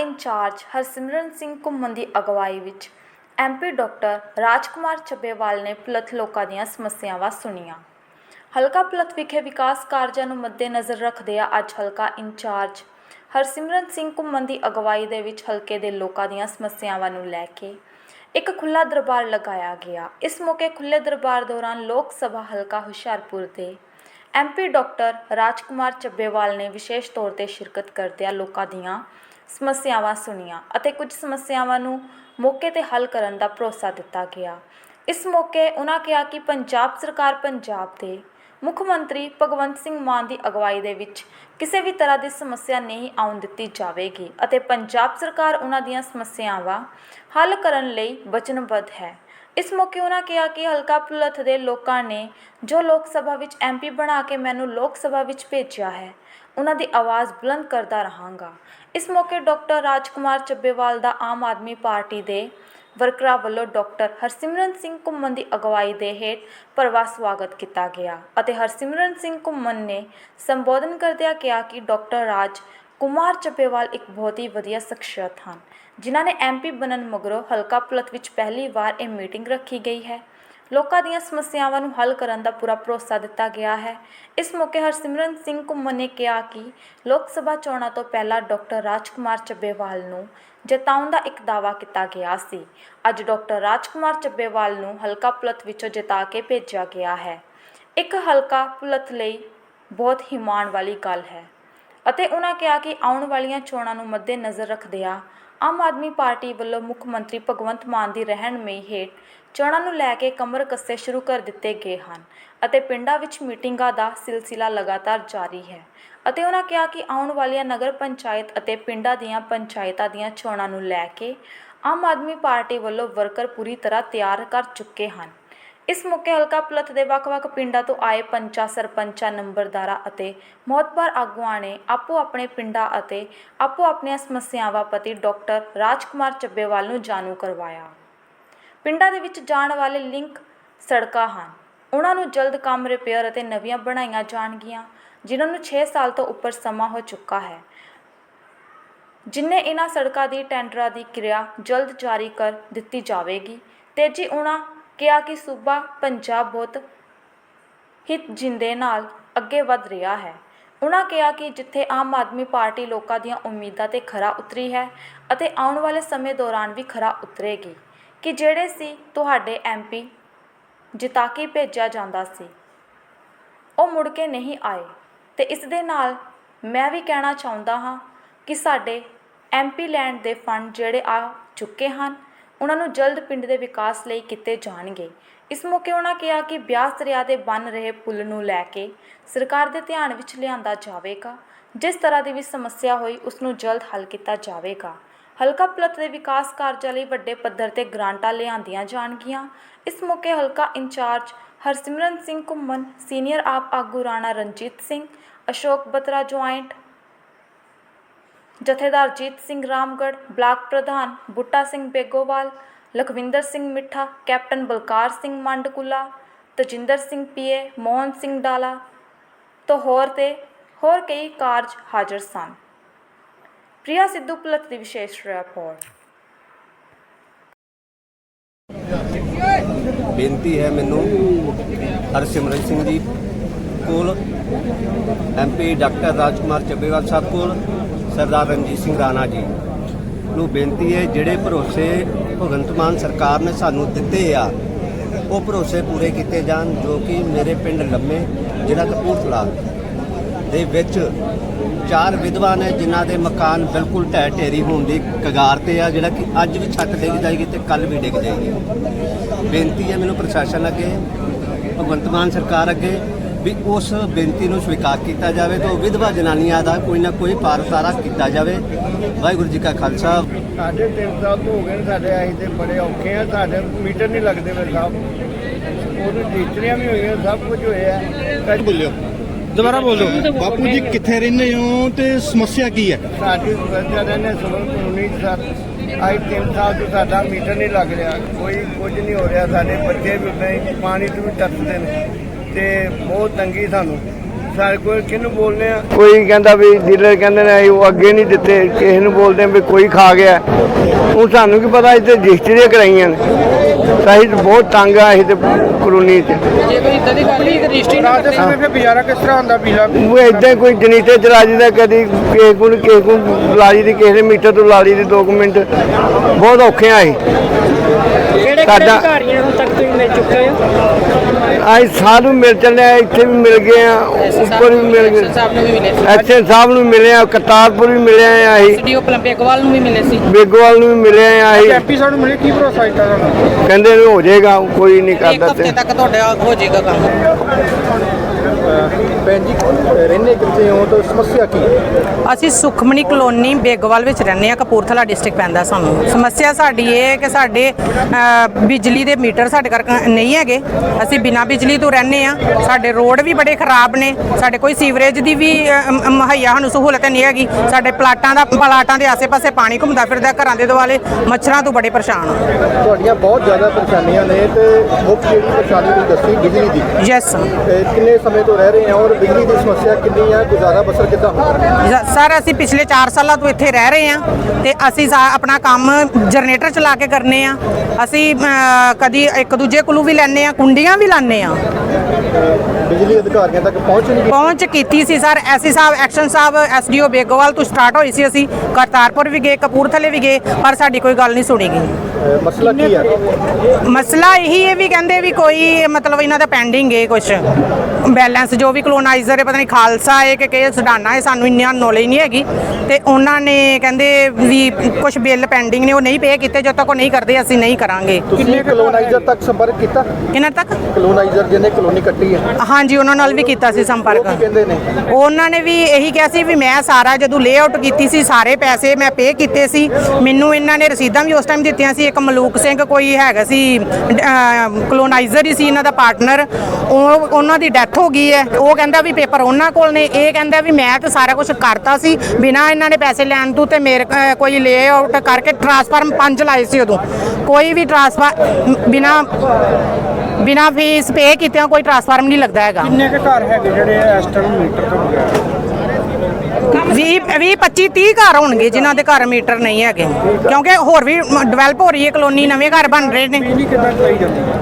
Incharge Harsimran Singh ਘੁੰਮਣ ਦੀ ਅਗਵਾਈ ਵਿੱਚ ਐਮਪੀ ਡਾਕਟਰ ਰਾਜਕੁਮਾਰ ਚੱਬੇਵਾਲ ਨੇ ਪਲਥ ਲੋਕਾਂ ਦੀਆਂ ਸਮੱਸਿਆਵਾਂ ਸੁਣੀਆਂ। ਹਲਕਾ ਪਲਥ ਵਿਖੇ ਵਿਕਾਸ ਕਾਰਜਾਂ ਨੂੰ ਮੱਦੇਨਜ਼ਰ ਰੱਖਦਿਆਂ ਅੱਜ ਹਲਕਾ ਇੰਚਾਰਜ ਹਰਸਿਮਰਨ ਸਿੰਘ ਘੁੰਮਣ ਦੀ ਅਗਵਾਈ ਦੇ ਵਿੱਚ ਹਲਕੇ ਦੇ ਲੋਕਾਂ ਦੀਆਂ ਸਮੱਸਿਆਵਾਂ ਨੂੰ ਲੈ ਕੇ ਇੱਕ ਖੁੱਲਾ ਦਰਬਾਰ ਲਗਾਇਆ ਗਿਆ। ਇਸ ਮੌਕੇ ਖੁੱਲੇ ਦਰਬਾਰ ਦੌਰਾਨ ਲੋਕ ਸਭਾ ਹਲਕਾ ਹੁਸ਼ਿਆਰਪੁਰ ਦੇ ਐਮਪੀ ਡਾਕਟਰ ਰਾਜਕੁਮਾਰ ਚੱਬੇਵਾਲ ਨੇ ਵਿਸ਼ੇਸ਼ ਤੌਰ ਤੇ ਸ਼ਿਰਕਤ ਕਰਦਿਆਂ ਲੋਕਾਂ ਦੀਆਂ ਸਮੱਸਿਆਵਾਂ ਸੁਣੀਆਂ ਅਤੇ ਕੁਝ ਸਮੱਸਿਆਵਾਂ ਨੂੰ ਮੌਕੇ ਤੇ ਹੱਲ ਕਰਨ ਦਾ ਭਰੋਸਾ ਦਿੱਤਾ ਗਿਆ। ਇਸ ਮੌਕੇ ਉਹਨਾਂ ਕਿਹਾ ਕਿ ਪੰਜਾਬ ਸਰਕਾਰ ਪੰਜਾਬ ਦੇ ਮੁੱਖ ਮੰਤਰੀ ਭਗਵੰਤ ਸਿੰਘ ਮਾਨ ਦੀ ਅਗਵਾਈ ਦੇ ਵਿੱਚ ਕਿਸੇ ਵੀ ਤਰ੍ਹਾਂ ਦੀ ਸਮੱਸਿਆ ਨਹੀਂ ਆਉਣ ਦਿੱਤੀ ਜਾਵੇਗੀ ਅਤੇ ਪੰਜਾਬ ਸਰਕਾਰ ਉਹਨਾਂ ਦੀਆਂ ਸਮੱਸਿਆਵਾਂ ਹੱਲ ਕਰਨ ਲਈ ਵਚਨਬੱਧ ਹੈ। ਇਸ ਮੌਕੇ ਉਹਨਾਂ ਕਿਹਾ ਕਿ ਹਲਕਾ ਭੁਲੱਥ ਦੇ ਲੋਕਾਂ ਨੇ ਜੋ ਲੋਕ ਸਭਾ ਵਿੱਚ ਐਮਪੀ ਬਣਾ ਕੇ ਮੈਨੂੰ ਲੋਕ ਸਭਾ ਵਿੱਚ ਭੇਜਿਆ ਹੈ ਉਹਨਾਂ ਦੀ ਆਵਾਜ਼ ਬੁਲੰਦ ਕਰਦਾ ਰਹਾਂਗਾ। ਇਸ ਮੌਕੇ ਡਾਕਟਰ ਰਾਜਕੁਮਾਰ ਚੱਬੇਵਾਲ ਦਾ ਆਮ ਆਦਮੀ ਪਾਰਟੀ ਦੇ ਵਰਕਰਾਂ ਵੱਲੋਂ ਡਾਕਟਰ ਹਰਸਿਮਰਨ ਸਿੰਘ ਘੁੰਮਣ ਦੀ ਅਗਵਾਈ ਦੇ ਹੇਠ ਭਰਵਾ ਸਵਾਗਤ ਕੀਤਾ ਗਿਆ ਅਤੇ ਹਰਸਿਮਰਨ ਸਿੰਘ ਘੁੰਮਣ ਨੇ ਸੰਬੋਧਨ ਕਰਦਿਆਂ ਕਿਹਾ ਕਿ ਡਾਕਟਰ ਰਾਜ ਕੁਮਾਰ ਚੱਬੇਵਾਲ ਇੱਕ ਬਹੁਤ ਹੀ ਵਧੀਆ ਸ਼ਖਸੀਅਤ ਹਨ, ਜਿਨ੍ਹਾਂ ਨੇ ਐਮਪੀ ਬਣਨ ਮਗਰੋਂ ਹਲਕਾ ਪੁਲਤ ਵਿੱਚ ਪਹਿਲੀ ਵਾਰ ਇਹ ਮੀਟਿੰਗ ਰੱਖੀ ਗਈ ਹੈ। ਲੋਕਾਂ ਦੀਆਂ ਸਮੱਸਿਆਵਾਂ ਨੂੰ ਹੱਲ ਕਰਨ ਦਾ ਪੂਰਾ ਭਰੋਸਾ ਦਿੱਤਾ ਗਿਆ ਹੈ। ਇਸ ਮੌਕੇ ਹਰਸਿਮਰਨ ਸਿੰਘ ਘੁੰਮਣ ਨੇ ਕਿਹਾ ਕਿ ਲੋਕ ਸਭਾ ਚੋਣਾਂ ਤੋਂ ਪਹਿਲਾਂ ਡਾਕਟਰ ਰਾਜਕੁਮਾਰ ਚੱਬੇਵਾਲ ਨੂੰ ਜਿਤਾਉਣ ਦਾ ਇੱਕ ਦਾਅਵਾ ਕੀਤਾ ਗਿਆ ਸੀ। ਅੱਜ ਡਾਕਟਰ ਰਾਜਕੁਮਾਰ ਚੱਬੇਵਾਲ ਨੂੰ ਹਲਕਾ ਪੁਲਤ ਵਿੱਚੋਂ ਜਿਤਾ ਕੇ ਭੇਜਿਆ ਗਿਆ ਹੈ। ਇੱਕ ਹਲਕਾ ਪੁਲਤ ਲਈ ਬਹੁਤ ਹੀ ਮਾਣ ਵਾਲੀ ਗੱਲ ਹੈ ਅਤੇ ਉਹਨਾਂ ਕਿਹਾ ਕਿ ਆਉਣ ਵਾਲੀਆਂ ਚੋਣਾਂ ਨੂੰ ਮੱਦੇਨਜ਼ਰ ਰੱਖਦਿਆਂ ਆਮ ਆਦਮੀ ਪਾਰਟੀ ਵੱਲੋਂ ਮੁੱਖ ਮੰਤਰੀ ਭਗਵੰਤ ਮਾਨ ਦੀ ਰਹਿਨਮਈ ਹੇਠ ਚੋਣਾਂ ਨੂੰ ਲੈ ਕੇ ਕਮਰ ਕੱਸੇ ਸ਼ੁਰੂ ਕਰ ਦਿੱਤੇ ਗਏ ਹਨ ਅਤੇ ਪਿੰਡਾਂ ਵਿੱਚ ਮੀਟਿੰਗਾਂ ਦਾ ਸਿਲਸਿਲਾ ਲਗਾਤਾਰ ਜਾਰੀ ਹੈ ਅਤੇ ਉਹਨਾਂ ਕਿਹਾ ਕਿ ਆਉਣ ਵਾਲੀਆਂ ਨਗਰ ਪੰਚਾਇਤ ਅਤੇ ਪਿੰਡਾਂ ਦੀਆਂ ਪੰਚਾਇਤਾਂ ਦੀਆਂ ਚੋਣਾਂ ਨੂੰ ਲੈ ਕੇ ਆਮ ਆਦਮੀ ਪਾਰਟੀ ਵੱਲੋਂ ਵਰਕਰ ਪੂਰੀ ਤਰ੍ਹਾਂ ਤਿਆਰ ਕਰ ਚੁੱਕੇ ਹਨ। ਇਸ ਮੌਕੇ ਹਲਕਾ ਪਲਤ ਦੇ ਵੱਖ-ਵੱਖ ਪਿੰਡਾਂ ਤੋਂ ਆਏ ਪੰਚਾਂ, ਸਰਪੰਚਾਂ, ਨੰਬਰਦਾਰਾਂ ਅਤੇ ਮੌਤਬਾਰ ਆਗੂਆਂ ਨੇ ਆਪੋ ਆਪਣੇ ਪਿੰਡਾਂ ਅਤੇ ਆਪੋ ਆਪਣੀਆਂ ਸਮੱਸਿਆਵਾਂ ਪ੍ਰਤੀ ਡਾਕਟਰ ਰਾਜਕੁਮਾਰ ਚੱਬੇਵਾਲ ਨੂੰ ਜਾਣੂ ਕਰਵਾਇਆ। ਪਿੰਡਾਂ ਦੇ ਵਿੱਚ ਜਾਣ ਵਾਲੇ ਲਿੰਕ ਸੜਕਾਂ ਹਨ। ਉਹਨਾਂ ਨੂੰ ਜਲਦ ਕੰਮ ਰਿਪੇਅਰ ਅਤੇ ਨਵੀਆਂ ਬਣਾਈਆਂ ਜਾਣਗੀਆਂ, ਜਿਨ੍ਹਾਂ ਨੂੰ 6 ਸਾਲ ਤੋਂ ਉੱਪਰ ਸਮਾਂ ਹੋ ਚੁੱਕਾ ਹੈ। ਜਿਨ੍ਹਾਂ ਇਹਨਾਂ ਸੜਕਾਂ ਦੀ ਟੈਂਡਰਾਂ ਦੀ ਕਿਰਿਆ ਜਲਦ ਜਾਰੀ ਕਰ ਦਿੱਤੀ ਜਾਵੇਗੀ, ਤੇਜੀ ਉਹਨਾਂ ਕਿਹਾ ਕਿ ਸੂਬਾ ਪੰਜਾਬ ਬਹੁਤ ਹਿੱਤ ਜਿੰਦੇ ਨਾਲ ਅੱਗੇ ਵਧ ਰਿਹਾ ਹੈ। ਉਹਨਾਂ ਕਿਹਾ ਕਿ ਜਿੱਥੇ ਆਮ ਆਦਮੀ ਪਾਰਟੀ ਲੋਕਾਂ ਦੀਆਂ ਉਮੀਦਾਂ ਤੇ ਖਰਾ ਉਤਰੀ ਹੈ ਅਤੇ ਆਉਣ ਵਾਲੇ ਸਮੇਂ ਦੌਰਾਨ ਵੀ ਖਰਾ ਉਤਰੇਗੀ ਕਿ ਜਿਹੜੇ ਸੀ ਤੁਹਾਡੇ ਐਮਪੀ ਜਿਤਾ ਕੇ ਭੇਜਿਆ ਜਾਂਦਾ ਸੀ, ਉਹ ਮੁੜ ਕੇ ਨਹੀਂ ਆਏ। ਤੇ ਇਸ ਦੇ ਨਾਲ ਮੈਂ ਵੀ ਕਹਿਣਾ ਚਾਹੁੰਦਾ ਹਾਂ ਕਿ ਸਾਡੇ ਐਮਪੀ ਲੈਂਡ ਦੇ ਫੰਡ ਜਿਹੜੇ ਆ ਚੁੱਕੇ ਹਨ। ਉਹਨਾਂ ਨੂੰ ਜਲਦ ਪਿੰਡ ਦੇ ਵਿਕਾਸ ਲਈ ਕੀਤੇ ਜਾਣਗੇ। ਇਸ ਮੌਕੇ ਉਹਨਾਂ ਕਿਹਾ ਕਿ ਬਿਆਸ ਦਰਿਆ ਦੇ ਬਣ ਰਹੇ ਪੁਲ ਨੂੰ ਲੈ ਕੇ ਸਰਕਾਰ ਦੇ ਧਿਆਨ ਵਿੱਚ ਲਿਆਂਦਾ ਜਾਵੇਗਾ। ਜਿਸ ਤਰ੍ਹਾਂ ਦੀ ਵੀ ਸਮੱਸਿਆ ਹੋਈ, ਉਸ ਨੂੰ ਜਲਦ ਹੱਲ ਕੀਤਾ ਜਾਵੇਗਾ। ਹਲਕਾ ਪਲਤ ਦੇ ਵਿਕਾਸ ਕਾਰਜਾਂ ਲਈ ਵੱਡੇ ਪੱਧਰ ਤੇ ਗ੍ਰਾਂਟਾਂ ਲਿਆਂਦੀਆਂ ਜਾਣਗੀਆਂ। ਇਸ ਮੌਕੇ ਹਲਕਾ ਇੰਚਾਰਜ ਹਰਸਿਮਰਨ ਸਿੰਘ ਘੁੰਮਣ, ਸੀਨੀਅਰ ਆਪ ਆਗੂ ਰਾਣਾ ਰਣਜੀਤ ਸਿੰਘ, ਅਸ਼ੋਕ ਬਤਰਾ ਜੁਆਇੰਟ ਜਥੇਦਾਰ ਜੀਤ ਸਿੰਘ ਰਾਮਗੜ੍ਹ, ਬਲਾਕ ਪ੍ਰਧਾਨ ਬੁੱਟਾ ਸਿੰਘ ਬੇਗੋਵਾਲ, ਲਖਵਿੰਦਰ ਸਿੰਘ ਮਿੱਠਾ, ਕੈਪਟਨ ਬਲਕਾਰ ਸਿੰਘ ਮੰਡਕੁਲਾ, ਤਜਿੰਦਰ ਸਿੰਘ ਪੀਏ, ਮੋਹਨ ਸਿੰਘ ਡਾਲਾ ਤੋਂ ਹੋਰ ਤੇ ਹੋਰ ਕਈ ਕਾਰਜ ਹਾਜ਼ਰ ਸਨ। ਪ੍ਰਿਆ ਸਿੱਧੂ ਪੁਲਤ ਦੀ ਵਿਸ਼ੇਸ਼ ਰਿਪੋਰਟ। ਬੇਨਤੀ ਹੈ ਮੈਨੂੰ ਹਰਸਿਮਰਨ ਸਿੰਘ ਜੀ ਕੋਲ ਐਮਪੀ ਡਾਕਟਰ ਰਾਜਕੁਮਾਰ ਚੱਬੇਵਾਲ ਸਾਹਿਬ ਕੋਲ ਸਰਦਾਰ ਰਣਜੀਤ ਸਿੰਘ ਰਾਣਾ ਜੀ ਨੂੰ ਬੇਨਤੀ ਹੈ, ਜਿਹੜੇ ਭਰੋਸੇ ਭਗਵੰਤ ਮਾਨ ਸਰਕਾਰ ਨੇ ਸਾਨੂੰ ਦਿੱਤੇ ਆ, ਉਹ ਭਰੋਸੇ ਪੂਰੇ ਕੀਤੇ ਜਾਣ, ਜੋ ਕਿ ਮੇਰੇ ਪਿੰਡ ਲੰਮੇ ਜ਼ਿਲ੍ਹਾ ਕਪੂਰਥਲਾ ਦੇ ਵਿੱਚ ਚਾਰ ਵਿਧਵਾ ਨੇ, ਜਿਨ੍ਹਾਂ ਦੇ ਮਕਾਨ ਬਿਲਕੁਲ ਢਹਿ ਢੇਰੀ ਹੋਣ ਦੀ ਕਗਾਰ ਤੇ ਆ, ਜਿਹੜਾ ਕਿ ਅੱਜ ਵੀ ਛੱਤ ਡਿੱਗ ਜਾਏਗੀ ਤੇ ਕੱਲ ਵੀ ਡਿੱਗ ਜਾਏਗੀ। ਬੇਨਤੀ ਹੈ ਮੈਨੂੰ ਪ੍ਰਸ਼ਾਸਨ ਅੱਗੇ, ਭਗਵੰਤ ਮਾਨ ਸਰਕਾਰ ਅੱਗੇ ਵੀ ਉਸ ਬੇਨਤੀ ਨੂੰ ਸਵੀਕਾਰ ਕੀਤਾ ਜਾਵੇ ਤੇ ਉਹ ਵਿਧਵਾ ਜਨਾਨੀਆਂ ਦਾ ਕੋਈ ਨਾ ਕੋਈ ਪਾਰਸਾਰਾ ਕੀਤਾ ਜਾਵੇ। ਵਾਹਿਗੁਰੂ ਜੀ ਕਾ ਖਾਲਸਾ। ਸਾਡੇ ਤਿੰਨ ਸਾਲ ਤੋਂ ਹੋ ਗਏ ਨੇ ਸਾਡੇ ਅਸੀਂ ਤੇ ਬੜੇ ਔਖੇ ਆ ਸਾਡੇ ਮੀਟਰ ਨਹੀਂ ਲੱਗਦੇ ਮੇਰੇ ਸਾਹਿਬ ਉਹਨੂੰ ਰਜਿਸਟਰੀਆਂ ਵੀ ਹੋਈਆਂ ਸਭ ਕੁਝ ਹੋਇਆ। ਕਦੇ ਬੋਲਿਓ। ਦੁਬਾਰਾ ਬੋਲੋ। ਬਾਪੂ ਜੀ ਕਿੱਥੇ ਰਹਿੰਦੇ ਹੋ ਤੇ ਸਮੱਸਿਆ ਕੀ ਹੈ? ਸਾਡੀ ਸਮੱਸਿਆ ਨੇ ਸੁਣ ਕਾਨੂੰਨੀ ਸਰ। ਅੱਜ ਤਿੰਨ ਸਾਲ ਤੋਂ ਸਾਡਾ ਮੀਟਰ ਨਹੀਂ ਲੱਗ ਰਿਹਾ। ਕੋਈ ਕੁਝ ਨਹੀਂ ਹੋ ਰਿਹਾ ਸਾਡੇ ਬੱਚੇ ਵੀ ਉਦਾਂ ਹੀ ਪਾਣੀ ਤੋਂ ਵੀ ਤਰਸਦੇ ਨੇ। ਤੇ ਬਹੁਤ ਤੰਗੀ ਸਾਨੂੰ। ਸਾਰੇ ਕੋਈ ਕਿਹਨੂੰ ਬੋਲਦੇ ਆ? ਕੋਈ ਕਹਿੰਦਾ ਵੀ ਡੀਲਰ ਕਹਿੰਦੇ ਨੇ ਉਹ ਅੱਗੇ ਨਹੀਂ ਦਿੱਤੇ ਕਿਸੇ ਨੂੰ ਬੋਲਦੇ ਆ ਵੀ ਕੋਈ ਖਾ ਗਿਆ। ਹੁਣ ਸਾਨੂੰ ਕੀ ਪਤਾ ਇੱਥੇ ਰਜਿਸਟਰੀਆਂ ਕਰਾਈਆਂ ਨੇ। ਤਾਂ ਬਹੁਤ ਤੰਗ ਆ ਅਸੀਂ ਤੇ ਕਲੋਨੀ 'ਚ ਜੇ ਕੋਈ ਇਦਾਂ ਦੀ ਗੱਲ ਰਜਿਸਟਰੀ ਨਾ ਕਰਦੇ। ਫਿਰ ਗੁਜ਼ਾਰਾ ਕਿਸ ਤਰ੍ਹਾਂ ਹੁੰਦਾ ਪੀਲਾ ਉਹ ਇਦਾਂ ਕੋਈ ਜਨੀਤੇ ਚਲਾ ਜਿਦਾ ਕਦੀ ਕਿਸੇ ਕੋਲ ਕਿਸੇ ਕੋਲ ਲਾ ਲਈ ਦੀ ਕਿਸੇ ਦੇ ਮੀਟਰ ਤੋਂ ਲਾ ਲਈ ਦੀ 2 ਮਿੰਟ। ਬਹੁਤ ਔਖੇ ਆ ਅਸੀਂ। ਕਿਹੜੇ ਸਾਡਾ- ਅਧਿਕਾਰੀਆਂ ਨੂੰ ਤੱਕ ਤੁਸੀਂ ਮਿਲ ਚੁੱਕੇ ਹੋ? ਅੱਜ ਸਾਨੂੰ ਮਿਲ ਚੱਲੇ ਆ, ਇੱਥੇ ਵੀ ਮਿਲ ਗਏ ਆ ਉੱਪਰ ਵੀ ਮਿਲ ਗਏ। ਸਾਹਿਬ ਨੂੰ ਵੀ ਮਿਲੇ ਸੀ ਐਸਐਨ ਸਾਹਿਬ ਨੂੰ ਮਿਲੇ ਆ ਕਰਤਾਰਪੁਰ ਵੀ ਮਿਲੇ ਆ ਅਸੀਂ ਐਸਡੀਓ ਪਲੰਬੇਗਵਾਲ ਨੂੰ ਵੀ ਮਿਲੇ ਸੀ। ਬੇਗੋਵਾਲ ਨੂੰ ਵੀ ਮਿਲੇ ਆ ਅਸੀਂ ਐਮਪੀ ਸਾਹਿਬ ਨੂੰ ਮਿਲੇ ਕੀ ਭਰੋਸਾ ਦਿੱਤਾ ਤੁਹਾਨੂੰ? ਕਹਿੰਦੇ ਨੇ ਹੋ ਜਾਏਗਾ ਕੋਈ ਨਹੀਂ ਇੱਕ ਕਰਦਾ ਹਫ਼ਤੇ ਤੇ। ਤੱਕ ਤੁਹਾਡਾ ਹੋ ਜਾਏਗਾ ਕੰਮ। ਭੈਣ ਜੀ ਰਹਿੰਦੇ ਕਿੱਥੇ ਹੋ ਤਾਂ ਸਮੱਸਿਆ ਕੀ ਅਸੀਂ ਸੁਖਮਣੀ ਕਲੋਨੀ ਬੇਗਵਾਲ ਵਿੱਚ ਰਹਿੰਦੇ ਆ ਕਪੂਰਥਲਾ ਡਿਸਟ੍ਰਿਕਟ ਪੈਂਦਾ ਸਾਨੂੰ। ਸਮੱਸਿਆ ਸਾਡੀ ਇਹ ਹੈ ਕਿ ਸਾਡੇ ਅ, ਬਿਜਲੀ ਦੇ ਮੀਟਰ ਸਾਡੇ ਘਰ ਕ- ਨਹੀਂ ਹੈਗੇ। ਅਸੀਂ ਬਿਨਾਂ ਬਿਜਲੀ ਤੋਂ ਰਹਿੰਦੇ ਆ ਸਾਡੇ ਰੋਡ ਵੀ ਬੜੇ ਖਰਾਬ ਨੇ। ਸਾਡੇ ਕੋਈ ਸੀਵਰੇਜ ਦੀ ਵੀ ਅ, ਮ- ਮੁਹੱਈਆ ਸਾਨੂੰ ਸਹੂਲਤ ਨਹੀਂ ਹੈਗੀ। ਸਾਡੇ ਪਲਾਟਾਂ ਦਾ ਪਲਾਟਾਂ ਦੇ ਆਸੇ-ਪਾਸੇ ਪਾਣੀ ਘੁੰਮਦਾ ਫਿਰਦਾ ਘਰਾਂ ਦੇ ਦੁਆਲੇ। ਮੱਛਰਾਂ ਤੋਂ ਬੜੇ ਪਰੇਸ਼ਾਨ ਹਾਂ। ਤੁਹਾਡੀਆਂ ਬਹੁਤ ਜ਼ਿਆਦਾ ਪਰੇਸ਼ਾਨੀਆਂ ਨੇ ਤੇ ਮੁੱਖ ਜਿਹੜੀ ਪਰੇਸ਼ਾਨੀ ਤੁਸੀਂ ਦੱਸੀ ਬਿਜਲੀ ਦੀ। ਯੈਸ ਤੇ ਕਿੰਨੇ ਸਮੇਂ ਤੋਂ ਰਹਿ ਰਹੇ ਹੋ ਔਰ ਬਿਜਲੀ ਦੀ ਸਮੱਸਿਆ ਕਿੰਨੀ ਹੈ ਗੁਜ਼ਾਰਾ ਬਸਰ ਕਿੱਦਾਂ ਹੁੰਦਾ? ਸਰ ਅਸੀਂ ਪਿਛਲੇ 4 ਸਾਲਾਂ ਤੋਂ ਇੱਥੇ ਰਹਿ ਰਹੇ ਹਾਂ ਤੇ ਅਸੀਂ ਆਪਣਾ ਕੰਮ ਜਨਰੇਟਰ ਚਲਾ ਕੇ ਕਰਨੇ ਆ ਅਸੀਂ ਕਦੀ ਇੱਕ ਦੂਜੇ ਕੋਲੋਂ ਵੀ ਲੈਣੇ ਆ ਕੁੰਡੀਆਂ ਵੀ ਲਾਣੇ ਆ ਬਿਜਲੀ ਅਧਿਕਾਰੀਆਂ ਤੱਕ ਪਹੁੰਚ ਨਹੀਂ ਪਹੁੰਚ ਕੀਤੀ ਸੀ sir. SE Sahib XEN Sahib SDO Begowal ਤੋਂ ਸਟਾਰਟ ਹੋਈ ਸੀ ਅਸੀਂ। ਕਰਤਾਰਪੁਰ ਵੀ ਗਏ ਕਪੂਰਥਲੇ ਵੀ ਗਏ ਪਰ ਸਾਡੀ ਕੋਈ ਗੱਲ ਨਹੀਂ ਸੁਣੀ ਗਈ। ਮਸਲਾ ਕੀ ਹੈ ਮਸਲਾ ਇਹੀ ਹੈ ਵੀ ਕਹਿੰਦੇ ਵੀ ਕੋਈ ਮਤਲਬ ਇਹਨਾਂ ਦਾ ਪੈਂਡਿੰਗ ਹੈ ਕੁਝ ਬੈਲੈਂਸ ਜੋ ਵੀ ਕਲੋਨਾਈਜ਼ਰ ਹੈ ਪਤਾ ਨਹੀਂ ਖਾਲਸਾ ਹੈ ਕਿ ਕਿ ਸੁਡਾਨਾ ਹੈ ਸਾਨੂੰ ਇੰਨੀ ਨੌਲੇਜ ਨਹੀਂ ਹੈਗੀ। ਤੇ ਉਹਨਾਂ ਨੇ ਕਹਿੰਦੇ ਵੀ ਕੁਝ ਬਿੱਲ ਪੈਂਡਿੰਗ ਨੇ ਉਹ ਨਹੀਂ ਪੇ ਕੀਤੇ ਜਦੋਂ ਤੱਕ ਉਹ ਨਹੀਂ ਕਰਦੇ ਅਸੀਂ ਨਹੀਂ ਕਰਾਂਗੇ। ਤੁਸੀਂ ਕਲੋਨਾਈਜ਼ਰ ਤੱਕ ਸੰਪਰਕ ਕੀਤਾ? ਕਿੰਨਾ ਤੱਕ? ਕਲੋਨਾਈਜ਼ਰ ਜਿਹਨੇ ਕਲੋਨੀ ਕੱਟੀ ਹੈ। ਹਾਂਜੀ ਉਹਨਾਂ ਨਾਲ ਵੀ ਕੀਤਾ ਸੀ ਉਹ ਕੀ ਸੰਪਰਕ ਕਹਿੰਦੇ ਨੇ? ਉਹਨਾਂ ਨੇ ਵੀ ਇਹੀ ਕਿਹਾ ਸੀ ਵੀ ਮੈਂ ਸਾਰਾ ਜਦੋਂ ਲੇਆਊਟ ਕੀਤੀ ਸੀ ਸਾਰੇ ਪੈਸੇ ਮੈਂ ਪੇ ਕੀਤੇ ਸੀ। ਮੈਨੂੰ ਇਹਨਾਂ ਨੇ ਰਸੀਦਾਂ ਵੀ ਉਸ ਟਾਈਮ ਦਿੱਤੀਆਂ ਸੀ। ਇੱਕ ਮਲੂਕ ਸਿੰਘ ਕੋਈ ਹੈਗਾ ਸੀ ਕਲੋਨਾਈਜ਼ਰ ਹੀ ਸੀ ਇਹਨਾਂ ਦਾ ਪਾਰਟਨਰ ਉਹ ਉਹਨਾਂ ਦੀ ਡੈਥ ਹੋ ਗਈ ਹੈ। ਉਹ ਕਹਿੰਦਾ ਵੀ ਪੇਪਰ ਉਹਨਾਂ ਕੋਲ ਨੇ ਇਹ ਕਹਿੰਦਾ ਵੀ ਮੈਂ ਤਾਂ ਸਾਰਾ ਕੁਝ ਕਰਤਾ ਸੀ ਬਿਨਾ ਇਹਨਾਂ ਨੇ ਪੈਸੇ ਲੈਣ ਤੋਂ ਤੇ ਮੇਰੇ ਕੋਈ ਲੇਆਊਟ ਕਰਕੇ ਟ੍ਰਾਂਸਫਾਰਮ ਪੰਜ ਲਾਏ ਸੀ ਉਦੋਂ। ਕੋਈ ਵੀ ਟ੍ਰਾਂਸਫਾਰ ਬਿਨਾ ਬਿਨਾ ਫੀਸ ਪੇ ਕੀਤਿਆਂ ਕੋਈ ਟ੍ਰਾਂਸਫਾਰਮ ਨਹੀਂ ਲੱਗਦਾ ਹੈਗਾ। ਕਿੰਨੇ ਕੁ ਘਰ ਹੈਗੇ ਜਿਹੜੇ ਐਸਟਰਨ ਮੀਟਰ ਤੋਂ ਬਗੈਰ? 20 20 25 30 ਘਰ ਹੋਣਗੇ ਜਿਨ੍ਹਾਂ ਦੇ ਘਰ ਮੀਟਰ ਨਹੀਂ ਹੈਗੇ। ਕਿਉਂਕਿ ਹੋਰ ਵੀ ਡਿਵੈਲਪ ਹੋ ਰਹੀ ਹੈ ਕਲੋਨੀ ਨਵੇਂ ਘਰ ਬਣ ਰਹੇ ਨੇ। ਬਿਜਲੀ ਕਿੱਦਾਂ ਚਲਾਈ ਜਾਂਦੀ ਹੈ?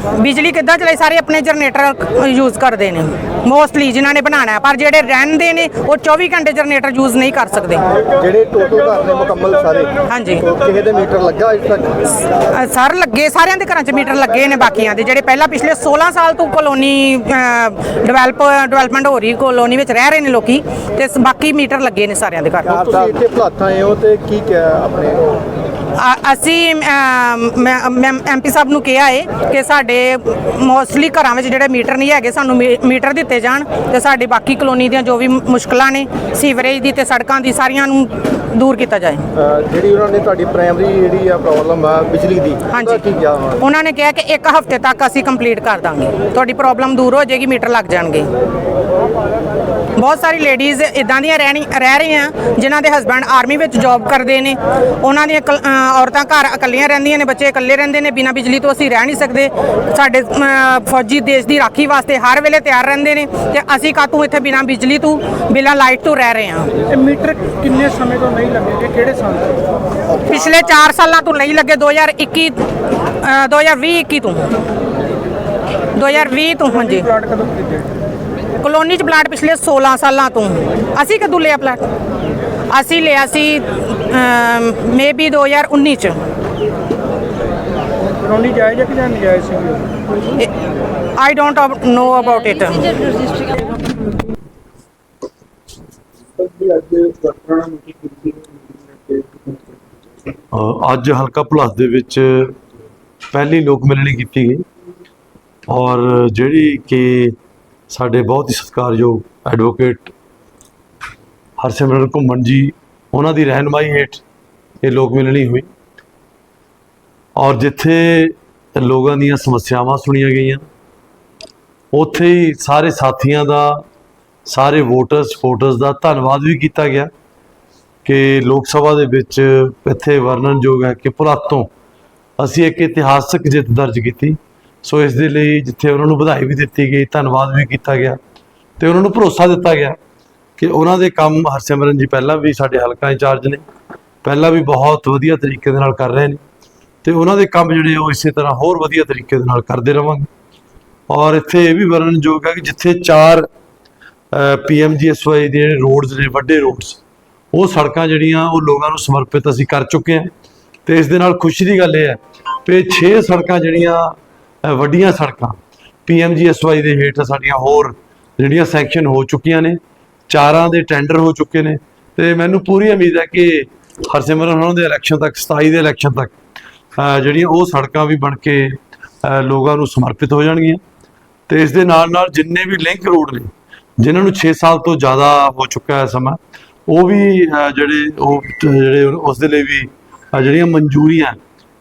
ਬਿਜਲੀ ਕਿੱਦਾਂ ਚਲਾਈ? ਸਾਰੇ ਆਪਣੇ ਜਨਰੇਟਰ ਯੂਜ਼ ਕਰਦੇ ਨੇ। ਮੋਸਟਲੀ ਜਿਨ੍ਹਾਂ ਨੇ ਬਣਾਉਣਾ ਹੈ। ਪਰ ਜਿਹੜੇ ਰਹਿੰਦੇ ਨੇ ਉਹ 24 ਘੰਟੇ ਜਨਰੇਟਰ ਯੂਜ਼ ਨਹੀਂ ਕਰ ਸਕਦੇ। ਜਿਹੜੇ ਟੋਟਲ ਘਰ ਨੇ ਮੁਕੰਮਲ ਸਾਰੇ ਹਾਂਜੀ। ਕਿਸੇ ਦੇ ਮੀਟਰ ਲੱਗਾ ਅਜੇ ਤੱਕ? ਸਰ ਲੱਗੇ ਸਾਰਿਆਂ ਦੇ ਘਰਾਂ 'ਚ ਮੀਟਰ ਲੱਗੇ ਨੇ ਬਾਕੀਆਂ ਦੇ। ਜਿਹੜੇ ਪਹਿਲਾਂ ਪਿਛਲੇ 16 ਸਾਲ ਤੋਂ ਕਲੋਨੀ ਡਿਵੈਲਪ ਡਿਵੈਲਪਮੈਂਟ ਹੋ ਰਹੀ ਕਲੋਨੀ ਵਿੱਚ ਰਹਿ ਰਹੇ ਨੇ ਲੋਕੀ ਤੇ ਬਾਕੀ ਮੀਟਰ ਲੱਗੇ ਨੇ ਸਾਰਿਆਂ ਦੇ ਘਰ। ਤੁਸੀਂ ਇੱਥੇ ਭਲਾਥਾਂ ਆਏ ਹੋ ਤੇ ਕੀ ਕਿਹਾ ਆਪਣੇ? ਅ- ਅਸੀਂ ਐਮਪੀ ਸਾਹਿਬ ਨੂੰ ਕਿਹਾ ਹੈ ਕਿ ਸਾਡੇ ਮੋਸਟਲੀ ਘਰਾਂ ਵਿੱਚ ਜਿਹੜੇ ਮੀਟਰ ਨਹੀਂ ਹੈਗੇ ਸਾਨੂੰ ਮੀ- ਮੀਟਰ ਦਿੱਤੇ ਜਾਣ ਤੇ ਸਾਡੇ ਬਾਕੀ ਕਲੋਨੀ ਦੀਆਂ ਜੋ ਵੀ ਮੁਸ਼ਕਲਾਂ ਨੇ ਸੀਵਰੇਜ ਦੀ ਤੇ ਸੜਕਾਂ ਦੀ ਸਾਰੀਆਂ ਨੂੰ ਦੂਰ ਕੀਤਾ ਜਾਏ। ਅਹ ਜਿਹੜੀ ਉਹਨਾਂ ਨੇ ਤੁਹਾਡੀ ਪ੍ਰਾਇਮਰੀ ਜਿਹੜੀ ਆ ਪ੍ਰੋਬਲਮ ਆ ਬਿਜਲੀ ਦੀ ਉਹਦਾ ਹਾਂਜੀ। ਕੀ ਕਿਹਾ ਉਹਨਾਂ ਨੇ? ਉਹਨਾਂ ਨੇ ਕਿਹਾ ਕਿ ਇੱਕ ਹਫ਼ਤੇ ਤੱਕ ਅਸੀਂ ਕੰਪਲੀਟ ਕਰ ਦਾਂਗੇ। ਤੁਹਾਡੀ ਪ੍ਰੋਬਲਮ ਦੂਰ ਹੋ ਜਾਏਗੀ ਮੀਟਰ ਲੱਗ ਜਾਣਗੇ। ਬਹੁਤ ਸਾਰੀ ਲੇਡੀਜ਼ ਇਦਾਂ ਦੀਆਂ ਰਹਿਣੀ ਰਹਿ ਰਹੀਆਂ ਜਿਨ੍ਹਾਂ ਦੇ ਹਸਬੰਡ ਆਰਮੀ ਵਿੱਚ ਜੌਬ ਕਰਦੇ ਨੇ। ਉਹਨਾਂ ਦੀਆਂ ਇਕੱਲ- ਅ, ਔਰਤਾਂ ਘਰ ਇਕੱਲੀਆਂ ਰਹਿੰਦੀਆਂ ਨੇ ਬੱਚੇ ਇਕੱਲੇ ਰਹਿੰਦੇ ਨੇ ਬਿਨਾਂ ਬਿਜਲੀ ਤੋਂ ਅਸੀਂ ਰਹਿ ਨਹੀਂ ਸਕਦੇ। ਸਾਡੇ ਅ, ਫੌਜੀ ਦੇਸ਼ ਦੀ ਰਾਖੀ ਵਾਸਤੇ ਹਰ ਵੇਲੇ ਤਿਆਰ ਰਹਿੰਦੇ ਨੇ ਤੇ ਅਸੀਂ ਕਾਤੋਂ ਇੱਥੇ ਬਿਨਾਂ ਬਿਜਲੀ ਤੋਂ ਬਿਨਾਂ ਲਾਈਟ ਤੋਂ ਰਹਿ ਰਹੇ ਹਾਂ। ਇਹ ਮੀਟਰ ਕਿੰਨੇ ਸਮੇਂ ਤੋਂ ਨਹੀਂ ਲੱਗੇ ਕਿਹੜੇ ਸਾਲ ਤੋਂ? ਪਿਛਲੇ 4 ਸਾਲਾਂ ਤੋਂ ਨਹੀਂ ਲੱਗੇ 2021 ਅ, 2020 21 ਤੋਂ। 2020 ਤੋਂ ਹਾਂਜੀ। ਪਲਾਟ ਕਦੋਂ ਖਰੀਦੇ ਕਲੋਨੀ ਚ ਪਲਾਟ ਪਿਛਲੇ 16 ਸਾਲਾਂ ਤੋਂ। ਅਸੀਂ ਕਦੋਂ ਲਿਆ ਪਲਾਟ? ਅਸੀਂ ਲਿਆ ਸੀ ਮੇਬੀ 2019 ਚ। ਕਲੋਨੀ ਜਾਇਜ਼ ਹੈ ਕਿ ਜਾਂ ਨਜਾਇਜ਼ ਸੀ? I don't know about it ਅੱਜ ਹਲਕਾ ਭੁਲਾਸ ਦੇ ਵਿੱਚ ਪਹਿਲੀ ਲੋਕ ਮਿਲਣੀ ਕੀਤੀ ਗਈ। ਔਰ ਜਿਹੜੀ ਕਿ ਸਾਡੇ ਬਹੁਤ ਹੀ ਸਤਿਕਾਰਯੋਗ ਐਡਵੋਕੇਟ ਹਰਸਿਮਰਨ ਘੁੰਮਣ ਜੀ, ਉਹਨਾਂ ਦੀ ਰਹਿਨਮਾਈ ਹੇਠ ਇਹ ਲੋਕ ਮਿਲਣੀ ਹੋਈ। ਔਰ ਜਿੱਥੇ ਲੋਕਾਂ ਦੀਆਂ ਸਮੱਸਿਆਵਾਂ ਸੁਣੀਆਂ ਗਈਆਂ, ਉੱਥੇ ਹੀ ਸਾਰੇ ਸਾਥੀਆਂ ਦਾ, ਸਾਰੇ ਵੋਟਰ ਸਪੋਰਟਰਸ ਦਾ ਧੰਨਵਾਦ ਵੀ ਕੀਤਾ ਗਿਆ ਕਿ ਲੋਕ ਸਭਾ ਦੇ ਵਿੱਚ ਇੱਥੇ ਵਰਣਨਯੋਗ ਹੈ ਕਿ ਭੁਲਾਤੋਂ ਅਸੀਂ ਇੱਕ ਇਤਿਹਾਸਕ ਜਿੱਤ ਦਰਜ ਕੀਤੀ। ਸੋ ਇਸ ਦੇ ਲਈ ਜਿੱਥੇ ਉਹਨਾਂ ਨੂੰ ਵਧਾਈ ਵੀ ਦਿੱਤੀ ਗਈ, ਧੰਨਵਾਦ ਵੀ ਕੀਤਾ ਗਿਆ ਤੇ ਉਹਨਾਂ ਨੂੰ ਭਰੋਸਾ ਦਿੱਤਾ ਗਿਆ ਕਿ ਉਹਨਾਂ ਦੇ ਕੰਮ ਹਰਸਿਮਰਨ ਜੀ ਪਹਿਲਾਂ ਵੀ ਸਾਡੇ ਹਲਕਾ ਇੰਚਾਰਜ ਨੇ, ਪਹਿਲਾਂ ਵੀ ਬਹੁਤ ਵਧੀਆ ਤਰੀਕੇ ਦੇ ਨਾਲ ਕਰ ਰਹੇ ਨੇ ਤੇ ਉਹਨਾਂ ਦੇ ਕੰਮ ਜਿਹੜੇ ਉਹ ਇਸੇ ਤਰ੍ਹਾਂ ਹੋਰ ਵਧੀਆ ਤਰੀਕੇ ਦੇ ਨਾਲ ਕਰਦੇ ਰਵਾਂਗੇ। ਔਰ ਇੱਥੇ ਇਹ ਵੀ ਵਰਣਨਯੋਗ ਹੈ ਕਿ ਜਿੱਥੇ ਚਾਰ ਪੀਐਮਜੀਐਸਵਾਈ ਦੇ ਜਿਹੜੇ ਰੋਡਸ ਨੇ, ਵੱਡੇ ਰੋਡਸ, ਉਹ ਸੜਕਾਂ ਜਿਹੜੀਆਂ ਉਹ ਲੋਕਾਂ ਨੂੰ ਸਮਰਪਿਤ ਅਸੀਂ ਕਰ ਚੁੱਕੇ ਹਾਂ ਤੇ ਇਸ ਦੇ ਨਾਲ ਖੁਸ਼ੀ ਦੀ ਗੱਲ ਇਹ ਹੈ ਕਿ 6 ਸੜਕਾਂ ਜਿਹੜੀਆਂ ਵੱਡੀਆਂ ਸੜਕਾਂ ਪੀਐਮਜੀਐਸਵਾਈ ਦੇ ਹੇਠ ਸਾਡੀਆਂ ਹੋਰ ਜਿਹੜੀਆਂ ਸੈਂਕਸ਼ਨ ਹੋ ਚੁੱਕੀਆਂ ਨੇ, ਚਾਰਾਂ ਦੇ ਟੈਂਡਰ ਹੋ ਚੁੱਕੇ ਨੇ ਤੇ ਮੈਨੂੰ ਪੂਰੀ ਉਮੀਦ ਹੈ ਕਿ ਹਰਸਿਮਰਨ ਉਹਨਾਂ ਦੇ ਇਲੈਕਸ਼ਨ ਤੱਕ 27 ਦੇ ਇਲੈਕਸ਼ਨ ਤੱਕ ਜਿਹੜੀਆਂ ਉਹ ਸੜਕਾਂ ਵੀ ਬਣ ਕੇ ਲੋਕਾਂ ਨੂੰ ਸਮਰਪਿਤ ਹੋ ਜਾਣਗੀਆਂ ਤੇ ਇਸ ਦੇ ਨਾਲ ਨਾਲ ਜਿੰਨੇ ਵੀ ਲਿੰਕ ਰੋਡ ਨੇ, ਜਿਨ੍ਹਾਂ ਨੂੰ 6 ਸਾਲ ਤੋਂ ਜ਼ਿਆਦਾ ਹੋ ਚੁੱਕਾ ਹੈ ਸਮਾਂ, ਉਹ ਵੀ ਜਿਹੜੇ ਉਹ, ਜਿਹੜੇ ਉਸ ਦੇ ਲਈ ਵੀ ਜਿਹੜੀਆਂ ਮਨਜ਼ੂਰੀਆਂ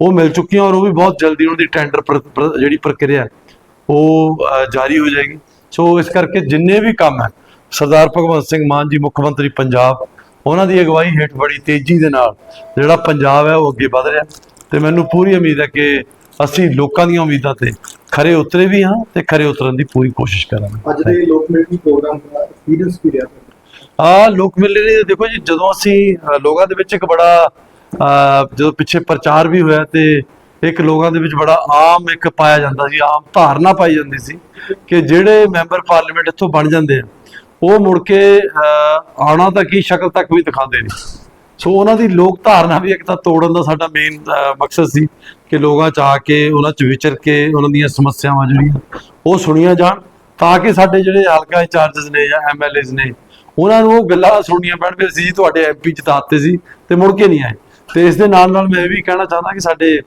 ਉਹ ਮਿਲ ਚੁੱਕੀਆਂ ਔਰ ਉਹ ਵੀ ਬਹੁਤ ਜਲਦੀ ਉਹਨਾਂ ਦੀ ਟੈਂਡਰ ਜਿਹੜੀ ਪ੍ਰਕਿਰਿਆ ਉਹ ਜਾਰੀ ਹੋ ਜਾਏਗੀ। ਸੋ ਇਸ ਕਰਕੇ ਜਿੰਨੇ ਵੀ ਕੰਮ ਹੈ ਸਰਦਾਰ ਭਗਵੰਤ ਸਿੰਘ ਮਾਨ ਜੀ ਮੁੱਖ ਮੰਤਰੀ ਪੰਜਾਬ ਉਹਨਾਂ ਦੀ ਅਗਵਾਈ ਹੇਠ ਬੜੀ ਤੇਜ਼ੀ ਦੇ ਨਾਲ ਜਿਹੜਾ ਪੰਜਾਬ ਹੈ ਉਹ ਅੱਗੇ ਵਧ ਰਿਹਾ ਤੇ ਮੈਨੂੰ ਪੂਰੀ ਉਮੀਦ ਹੈ ਕਿ ਅਸੀਂ ਲੋਕਾਂ ਦੀਆਂ ਉਮੀਦਾਂ ਤੇ ਖਰੇ ਉਤਰੇ ਵੀ ਹਾਂ ਤੇ ਖਰੇ ਉਤਰਨ ਦੀ ਪੂਰੀ ਕੋਸ਼ਿਸ਼ ਕਰਾਂਗੇ। ਅੱਜ ਦੇ ਲੋਕ ਮੇਲ ਪ੍ਰੋਗਰਾਮ ਦਾ ਐਕਸਪੀਰੀਅੰਸ ਕੀ ਰਿਹਾ? ਆ ਲੋਕ ਮੇਲੇ ਦੇ ਦੇਖੋ ਜੀ ਜਦੋਂ ਅਸੀਂ ਲੋਕਾਂ ਦੇ ਵਿੱਚ ਇੱਕ ਬੜਾ ਜਦੋਂ ਪਿੱਛੇ ਪ੍ਰਚਾਰ ਵੀ ਹੋਇਆ ਤੇ ਇੱਕ ਲੋਕਾਂ ਦੇ ਵਿੱਚ ਬੜਾ ਆਮ ਇੱਕ ਪਾਇਆ ਜਾਂਦਾ ਸੀ ਆਮ ਧਾਰਨਾ ਪਾਈ ਜਾਂਦੀ ਸੀ ਕਿ ਜਿਹੜੇ ਮੈਂਬਰ ਪਾਰਲੀਮੈਂਟ ਇੱਥੋਂ ਬਣ ਜਾਂਦੇ ਆ ਉਹ ਮੁੜ ਕੇ ਅ, ਆਉਣਾ ਤਾਂ ਕੀ ਸ਼ਕਲ ਤੱਕ ਵੀ ਦਿਖਾਉਂਦੇ ਨੇ ਸੋ ਉਹਨਾਂ ਦੀ ਲੋਕ ਧਾਰਨਾ ਵੀ ਇੱਕ ਤਾਂ ਤੋੜਨ ਦਾ ਸਾਡਾ ਮੇਨ ਮਕਸਦ ਸੀ ਕਿ ਲੋਕਾਂ ਚ ਆ ਕੇ ਉਹਨਾਂ ਚ ਵਿਚਰ ਕੇ ਉਹਨਾਂ ਦੀਆਂ ਸਮੱਸਿਆਵਾਂ ਜਿਹੜੀਆਂ ਉਹ ਸੁਣੀਆਂ ਜਾਣ ਤਾਂ ਕਿ ਸਾਡੇ ਜਿਹੜੇ ਹਲਕਾ ਇੰਚਾਰਜਸ ਨੇ ਜਾਂ ਐਮਐਲਏਸ ਨੇ ਉਹਨਾਂ ਨੂੰ ਉਹ ਗੱਲਾਂ ਸੁਣਨੀਆਂ ਪੈਣ ਵੀ ਅਸੀਂ ਜੀ ਤੁਹਾਡੇ ਐਮਪੀ ਜਿਤਾਤੇ ਸੀ ਤੇ ਮੁੜ ਕੇ ਨਹੀਂ ਆਏ। ਤੇ ਇਸ ਦੇ ਨਾਲ ਨਾਲ ਮੈਂ ਇਹ ਵੀ ਕਹਿਣਾ ਚਾਹੁੰਦਾ ਕਿ ਸਾਡੇ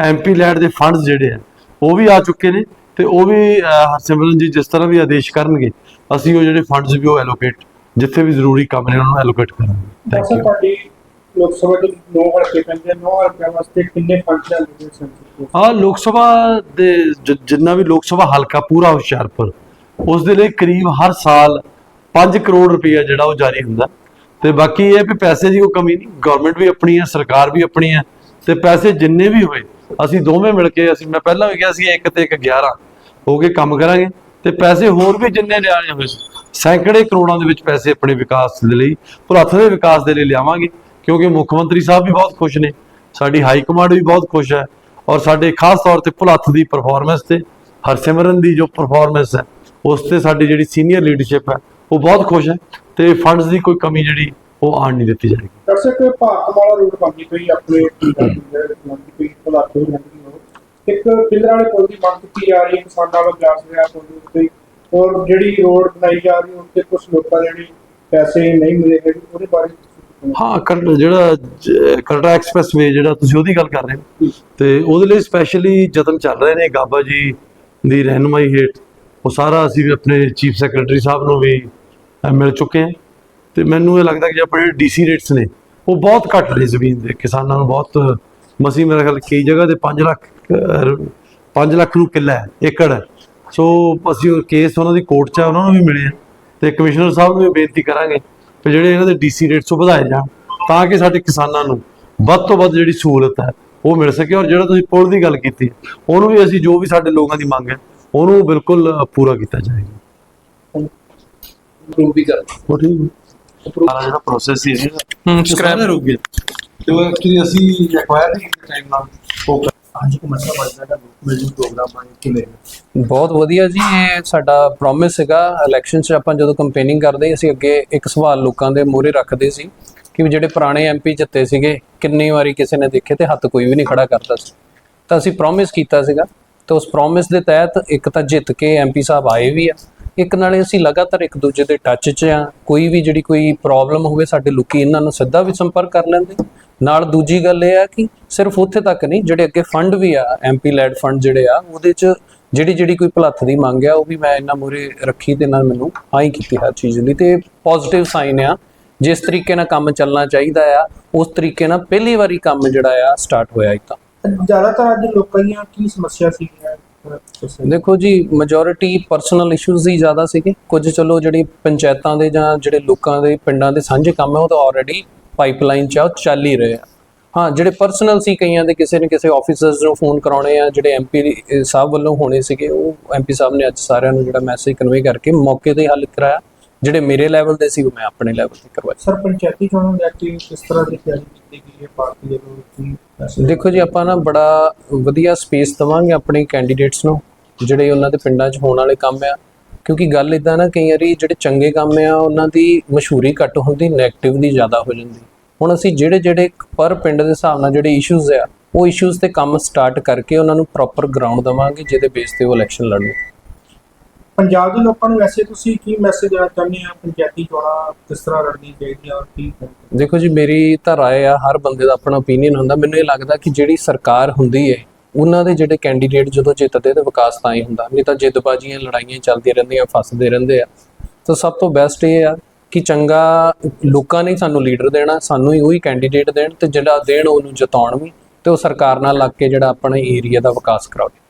ਐਮਪੀ ਲੈਡ ਦੇ ਫੰਡਸ ਜਿਹੜੇ ਆ ਉਹ ਵੀ ਆ ਚੁੱਕੇ ਨੇ ਤੇ ਉਹ ਵੀ ਹਰਸਿਮਰਨ ਜੀ ਜਿਸ ਤਰ੍ਹਾਂ ਵੀ ਆਦੇਸ਼ ਕਰਨਗੇ ਅਸੀਂ ਉਹ ਜਿਹੜੇ ਫੰਡਸ ਵੀ ਉਹ ਐਲੋਕੇਟ ਜਿੱਥੇ ਵੀ ਜ਼ਰੂਰੀ ਕੰਮ ਨੇ ਉਹਨਾਂ ਨੂੰ ਐਲੋਕੇਟ ਕਰਾਂਗੇ। ਥੈਂਕ ਯੂ ਤੁਹਾਡੀ ਲੋਕ ਸਭਾ ਦੇ ਨੌ ਹਲਕੇ ਪੈਂਦੇ ਨੌ ਹਲਕਿਆਂ ਵਾਸਤੇ ਕਿੰਨੇ ਫੰਡ ਸੈਂਟਰ ਆ ਲੋਕ ਸਭਾ ਦੇ ਜਿੰਨਾ ਵੀ ਲੋਕ ਸਭਾ ਹਲਕਾ ਪੂਰਾ ਹੁਸ਼ਿਆਰਪੁਰ ਉਸ ਦੇ ਲਈ ਕਰੀਬ ਹਰ ਸਾਲ 5 ਕਰੋੜ ਰੁਪਈਆ ਜਿਹੜਾ ਉਹ ਜਾਰੀ ਹੁੰਦਾ। ਤੇ ਬਾਕੀ ਇਹ ਹੈ ਵੀ ਪੈਸੇ ਦੀ ਕੋਈ ਕਮੀ ਨਹੀਂ ਗਵਰਨਮੈਂਟ ਵੀ ਆਪਣੀ ਹੈ, ਸਰਕਾਰ ਵੀ ਆਪਣੀ ਹੈ, ਤੇ ਪੈਸੇ ਜਿੰਨੇ ਵੀ ਹੋਏ, ਅਸੀਂ ਦੋਵੇਂ ਮਿਲ ਕੇ, ਅਸੀਂ ਮੈਂ ਪਹਿਲਾਂ ਵੀ ਕਿਹਾ ਸੀ ਇੱਕ ਤੇ ਇੱਕ 11 ਹੋ ਕੇ ਕੰਮ ਕਰਾਂਗੇ, ਤੇ ਪੈਸੇ ਹੋਰ ਵੀ ਜਿੰਨੇ ਲਿਆਣੇ ਹੋਏ ਸੈਂਕੜੇ ਕਰੋੜਾਂ ਦੇ ਵਿੱਚ ਪੈਸੇ ਆਪਣੇ ਵਿਕਾਸ ਦੇ ਲਈ ਭੁਲੱਥ ਦੇ ਵਿਕਾਸ ਦੇ ਲਈ ਲਿਆਵਾਂਗੇ, ਕਿਉਂਕਿ ਮੁੱਖ ਮੰਤਰੀ ਸਾਹਿਬ ਵੀ ਬਹੁਤ ਖੁਸ਼ ਨੇ, ਸਾਡੀ ਹਾਈ ਕਮਾਂਡ ਵੀ ਬਹੁਤ ਖੁਸ਼ ਹੈ, ਔਰ ਸਾਡੇ ਖਾਸ ਤੌਰ ਤੇ ਭੁਲੱਥ ਦੀ ਪਰਫਾਰਮੈਂਸ ਤੇ, ਹਰਸਿਮਰਨ ਦੀ ਜੋ ਪਰਫਾਰਮੈਂਸ ਹੈ, ਉਸ ਤੇ ਸਾਡੀ ਜਿਹੜੀ ਸੀਨੀਅਰ ਲੀਡਰਸ਼ਿਪ ਹੈ, ਉਹ ਬਹੁਤ ਖੁਸ਼ ਹੈ ਤੇ ਫੰਡਸ ਦੀ ਕੋਈ ਕਮੀ ਜਿਹੜੀ ਉਹ ਆਣ ਨਹੀਂ ਦਿੱਤੀ ਜਾਏਗੀ। ਦਰਸ਼ਕ ਭਾਰਤ ਵਾਲਾ ਰੂਟ ਬਣਦੀ ਪਈ ਆਪਣੇ ਪਈ ਹੋ ਇੱਕ ਪਿੰਡਰ ਵਾਲੇ ਪੁਲ ਦੀ ਮੰਗ ਕੀਤੀ ਜਾ ਰਹੀ ਹੈ ਕਿਸਾਨਾਂ ਵੱਲ ਜਾਸ ਰਿਹਾ ਪੁਲ ਦੇ ਉੱਤੇ। ਔਰ ਜਿਹੜੀ ਰੋਡ ਬਣਾਈ ਜਾ ਰਹੀ ਹੈ ਉੱਤੇ ਕੁਝ ਲੋਕਾਂ ਜਿਹੜੀ ਪੈਸੇ ਨਹੀਂ ਮਿਲੇ ਹੈਗੇ ਉਹਦੇ ਬਾਰੇ ਹਾਂ ਕਰ ਜਿਹੜਾ ਕਰੜਾ ਐਕਸਪ੍ਰੈਸਵੇ ਜਿਹੜਾ ਤੁਸੀਂ ਉਹਦੀ ਗੱਲ ਕਰ ਰਹੇ ਹੋ। ਤੇ ਉਹਦੇ ਲਈ ਸਪੈਸ਼ਲੀ ਯਤਨ ਚੱਲ ਰਹੇ ਨੇ ਗਾਬਾ ਜੀ ਦੀ ਰਹਿਨੁਮਾਈ ਹੇਠ। ਉਹ ਸਾਰਾ ਅਸੀਂ ਵੀ ਆਪਣੇ ਚੀਫ ਸੈਕਟਰੀ ਸਾਹਿਬ ਨੂੰ ਵੀ ਮਿਲ ਚੁੱਕੇ ਹਾਂ ਤੇ ਮੈਨੂੰ ਇਹ ਲੱਗਦਾ ਕਿ ਆਪਣੇ ਡੀਸੀ ਰੇਟਸ ਨੇ, ਉਹ ਬਹੁਤ ਘੱਟ ਨੇ ਜ਼ਮੀਨ ਦੇ ਕਿਸਾਨਾਂ ਨੂੰ, ਬਹੁਤ ਮਸੀ ਮੇਰੇ ਖਿਆਲ ਕਈ ਜਗ੍ਹਾ ਤੇ 5 ਲੱਖ 5 ਲੱਖ ਨੂੰ ਕਿੱਲਾ ਹੈ, ਏਕੜ ਹੈ। ਸੋ ਅਸੀਂ ਉਹ ਕੇਸ ਉਹਨਾਂ ਦੀ ਕੋਰਟ 'ਚ ਆ, ਉਹਨਾਂ ਨੂੰ ਵੀ ਮਿਲੇ ਆ। ਤੇ ਕਮਿਸ਼ਨਰ ਸਾਹਿਬ ਨੂੰ ਵੀ ਬੇਨਤੀ ਕਰਾਂਗੇ ਕਿ ਜਿਹੜੇ ਇਹਨਾਂ ਦੇ ਡੀਸੀ ਰੇਟਸ ਉਹ ਵਧਾਏ ਜਾਣ, ਤਾਂ ਕਿ ਸਾਡੇ ਕਿਸਾਨਾਂ ਨੂੰ ਵੱਧ ਤੋਂ ਵੱਧ ਜਿਹੜੀ ਸਹੂਲਤ ਹੈ, ਉਹ ਮਿਲ ਸਕੇ। ਔਰ ਜਿਹੜਾ ਤੁਸੀਂ ਪੁਲ ਦੀ ਗੱਲ ਕੀਤੀ, ਉਹਨੂੰ ਵੀ ਅਸੀਂ ਜੋ ਵੀ ਸਾਡੇ ਲੋਕਾਂ ਦੀ ਮੰਗ ਹੈ, ਉਹਨੂੰ ਬਿਲਕੁਲ ਪੂਰਾ ਕੀਤਾ ਜਾਏਗਾ। ਇੰਪਰੂਵ ਵੀ ਕਰ ਉਹ ਠੀਕ ਹੈ। ਸਾਰਾ ਜਿਹੜਾ ਪ੍ਰੋਸੈਸ ਸੀ ਹੂੰ ਇਹ ਸਾਰਾ ਰੁਕ ਗਿਆ। ਤੇ ਉਹ ਐਕਚੁਅਲੀ ਅਸੀਂ ਐਕਵਾਇਰ ਨਹੀਂ ਟਾਈਮ ਨਾਲ ਉਹ ਕਰ- ਅੱਜ ਕੋ ਮਸਲਾ ਬਚਦਾ ਦਾ ਮਿਲਜੂ ਪ੍ਰੋਗਰਾਮ ਆ ਕਿਵੇਂ? ਬਹੁਤ ਵਧੀਆ ਜੀ ਇਹ ਸਾਡਾ ਪ੍ਰੋਮਿਸ ਸੀਗਾ। ਇਲੈਕਸ਼ਨ 'ਚ ਆਪਾਂ ਜਦੋਂ ਕੰਪੇਨਿੰਗ ਕਰਦੇ ਅਸੀਂ ਅੱਗੇ ਇੱਕ ਸਵਾਲ ਲੋਕਾਂ ਦੇ ਮੂਹਰੇ ਰੱਖਦੇ ਸੀ ਕਿ ਜਿਹੜੇ ਪੁਰਾਣੇ ਐਮਪੀ ਜਿੱਤੇ ਸੀਗੇ ਕਿੰਨੀ ਵਾਰੀ ਕਿਸੇ ਨੇ ਦੇਖੇ ਤੇ ਹੱਥ ਕੋਈ ਵੀ ਨਹੀਂ ਖੜਾ ਕਰਦਾ ਸੀ। ਤਾਂ ਅਸੀਂ ਪ੍ਰੋਮਿਸ ਕੀਤਾ ਸੀਗਾ ਤੇ ਉਸ ਪ੍ਰੋਮਿਸ ਦੇ ਤਹਿਤ ਇੱਕ ਤਾਂ ਜਿੱਤ ਕੇ ਐਮਪੀ ਸਾਹਿਬ ਆਏ ਵੀ ਆ। ਇੱਕ ਨਾਲੇ ਅਸੀਂ ਲਗਾਤਾਰ ਇੱਕ ਦੂਜੇ ਦੇ ਟੱਚ 'ਚ ਆ ਕੋਈ ਵੀ ਜਿਹੜੀ ਕੋਈ ਪ੍ਰੋਬਲਮ ਹੋਵੇ, ਸਾਡੇ ਲੋਕੀ ਇਹਨਾਂ ਨੂੰ ਸਿੱਧਾ ਵੀ ਸੰਪਰਕ ਕਰ ਲੈਂਦੇ। ਨਾਲ ਦੂਜੀ ਗੱਲ ਇਹ ਆ ਕਿ ਸਿਰਫ ਉੱਥੇ ਤੱਕ ਨਹੀਂ, ਜਿਹੜੇ ਅੱਗੇ ਫੰਡ ਵੀ ਆ ਐਮਪੀ ਲੈਡ ਫੰਡ ਜਿਹੜੇ ਆ, ਉਹਦੇ 'ਚ ਜਿਹੜੀ ਜਿਹੜੀ ਕੋਈ ਭਲੱਥ ਦੀ ਮੰਗ ਆ, ਉਹ ਵੀ ਮੈਂ ਇਹਨਾਂ ਮੂਰੇ ਰੱਖੀ ਤੇ ਨਾਲ ਮੈਨੂੰ ਹਾਂ ਹੀ ਕੀਤੀ ਹਰ ਚੀਜ਼ ਲਈ ਤੇ ਪੋਜ਼ਿਟਿਵ ਸਾਈਨ ਆ, ਜਿਸ ਤਰੀਕੇ ਨਾਲ ਕੰਮ ਚੱਲਣਾ ਚਾਹੀਦਾ ਆ, ਉਸ ਤਰੀਕੇ ਨਾਲ ਪਹਿਲੀ ਵਾਰੀ ਕੰਮ ਜਿਹੜਾ ਆ ਸਟਾਰਟ ਹੋਇਆ ਇਹ ਜ਼ਿਆਦਾਤਰ ਅੱਜ ਲੋਕਾਂ ਦੀਆਂ ਕੀ ਸਮੱਸਿਆ ਸੀਗੀਆਂ? ਦੇਖੋ ਜੀ ਮੈਜੋਰਿਟੀ ਪਰਸਨਲ ਇਸ਼ੂਜ਼ ਹੀ ਜ਼ਿਆਦਾ ਸੀਗੇ। ਕੁਝ ਚਲੋ ਜਿਹੜੀ ਪੰਚਾਇਤਾਂ ਦੇ ਜਾਂ ਜਿਹੜੇ ਲੋਕਾਂ ਦੇ ਪਿੰਡਾਂ ਦੇ ਸਾਂਝੇ ਕੰਮ ਹੈ ਉਹ ਤਾਂ ਆਲਰੇਡੀ ਪਾਈਪਲਾਈਨ 'ਚ ਆ, ਉਹ ਚੱਲ ਹੀ ਰਹੇ ਆ। ਹਾਂ, ਜਿਹੜੇ ਪਰਸਨਲ ਸੀ, ਕਈਆਂ ਦੇ ਕਿਸੇ ਨੇ ਕਿਸੇ ਆਫੀਸਰਸ ਨੂੰ ਫੋਨ ਕਰਾਉਣੇ ਆ, ਜਿਹੜੇ ਐਮਪੀ ਸਾਹਿਬ ਵੱਲੋਂ ਹੋਣੇ ਸੀਗੇ, ਉਹ ਐਮਪੀ ਸਾਹਿਬ ਨੇ ਅੱਜ ਸਾਰਿਆਂ ਨੂੰ ਜਿਹੜਾ ਮੈਸੇਜ ਕਨਵੇ ਕਰਕੇ ਮੌਕੇ ਤੇ ਹੱਲ ਕਰਾਇਆ। ਜਿਹੜੇ ਮੇਰੇ ਲੈਵਲ ਦੇ ਸੀ ਉਹ ਮੈਂ ਆਪਣੇ ਲੈਵਲ ਤੇ ਕਰਵਾਇਆ ਸਰ ਪੰਚਾਇਤੀ ਚੋਣਾਂ ਲੈ ਕੇ ਕਿਸ ਤਰ੍ਹਾਂ ਦੀ ਤਿਆਰੀ ਕੀਤੀ ਗਈ ਹੈ? ਪਾਰਟੀ ਵੱਲੋਂ ਕੀ ਫੈਸਲਾ ਦੇਖੋ ਜੀ ਆਪਾਂ ਨਾ ਬੜਾ ਵਧੀਆ ਸਪੇਸ ਦਵਾਂਗੇ ਆਪਣੇ ਕੈਂਡੀਡੇਟਸ ਨੂੰ ਜਿਹੜੇ ਉਹਨਾਂ ਦੇ ਪਿੰਡਾਂ 'ਚ ਹੋਣ ਵਾਲੇ ਕੰਮ ਆ। ਕਿਉਂਕਿ ਗੱਲ ਇਦਾਂ ਨਾ ਕਈ ਵਾਰੀ ਜਿਹੜੇ ਚੰਗੇ ਕੰਮ ਆ ਉਹਨਾਂ ਦੀ ਮਸ਼ਹੂਰੀ ਘੱਟ ਹੁੰਦੀ 네ਗੇਟਿਵ ਦੀ ਜ਼ਿਆਦਾ ਹੋ ਜਾਂਦੀ। ਹੁਣ ਅਸੀਂ ਜਿਹੜੇ ਜਿਹੜੇ ਪਰ ਪਿੰਡ ਦੇ ਹਿਸਾਬ ਨਾਲ ਜਿਹੜੇ ਇਸ਼ੂਜ਼ ਆ ਉਹ ਇਸ਼ੂਜ਼ ਤੇ ਕੰਮ ਸਟਾਰਟ ਕਰਕੇ ਉਹਨਾਂ ਨੂੰ ਪ੍ਰੋਪਰ ਗਰਾਊਂਡ ਦਵਾਂਗੇ ਜਿਹਦੇ ਬੇਸ ਤੇ ਉਹ ਇਲੈਕਸ਼ਨ ਲੜਨ ਪੰਜਾਬ ਦੇ ਲੋਕਾਂ ਨੂੰ ਵੈਸੇ ਤੁਸੀਂ ਕੀ ਮੈਸੇਜ ਦੇਣਾ ਚਾਹੁੰਦੇ ਆ ਪੰਚਾਇਤੀ ਚੋਣਾਂ ਕਿਸ ਤਰ੍ਹਾਂ ਲੜਨੀ ਚਾਹੀਦੀਆਂ ਔਰ ਕੀ ਦੇਖੋ ਜੀ, ਮੇਰੀ ਤਾਂ ਰਾਏ ਆ, ਹਰ ਬੰਦੇ ਦਾ ਆਪਣਾ ਓਪੀਨੀਅਨ ਹੁੰਦਾ। ਮੈਨੂੰ ਇਹ ਲੱਗਦਾ ਕਿ ਜਿਹੜੀ ਸਰਕਾਰ ਹੁੰਦੀ ਹੈ ਉਹਨਾਂ ਦੇ ਜਿਹੜੇ ਕੈਂਡੀਡੇਟ ਜਦੋਂ ਜਿੱਤਦੇ ਤੇ ਵਿਕਾਸ ਤਾਂ ਹੀ ਹੁੰਦਾ। ਨਹੀਂ ਤਾਂ ਜਿੱਦਬਾਜ਼ੀਆਂ, ਲੜਾਈਆਂ ਚੱਲਦੀਆਂ ਰਹਿੰਦੀਆਂ, ਫਸਦੇ ਰਹਿੰਦੇ ਆ। ਤਾਂ ਸਭ ਤੋਂ ਬੈਸਟ ਇਹ ਆ ਕਿ ਚੰਗਾ ਲੋਕਾਂ ਨੇ ਸਾਨੂੰ ਲੀਡਰ ਦੇਣਾ, ਸਾਨੂੰ ਹੀ ਉਹੀ ਕੈਂਡੀਡੇਟ ਦੇਣ ਤੇ ਜਿਹੜਾ ਦੇਣ ਉਹਨੂੰ ਜਿਤਾਉਣ ਵੀ ਤੇ ਉਹ ਸਰਕਾਰ ਨਾਲ ਲੱਗ ਕੇ ਜਿਹੜਾ ਆਪਣੇ ਏਰੀਆ ਦਾ ਵਿਕਾਸ ਕਰਾਵੇ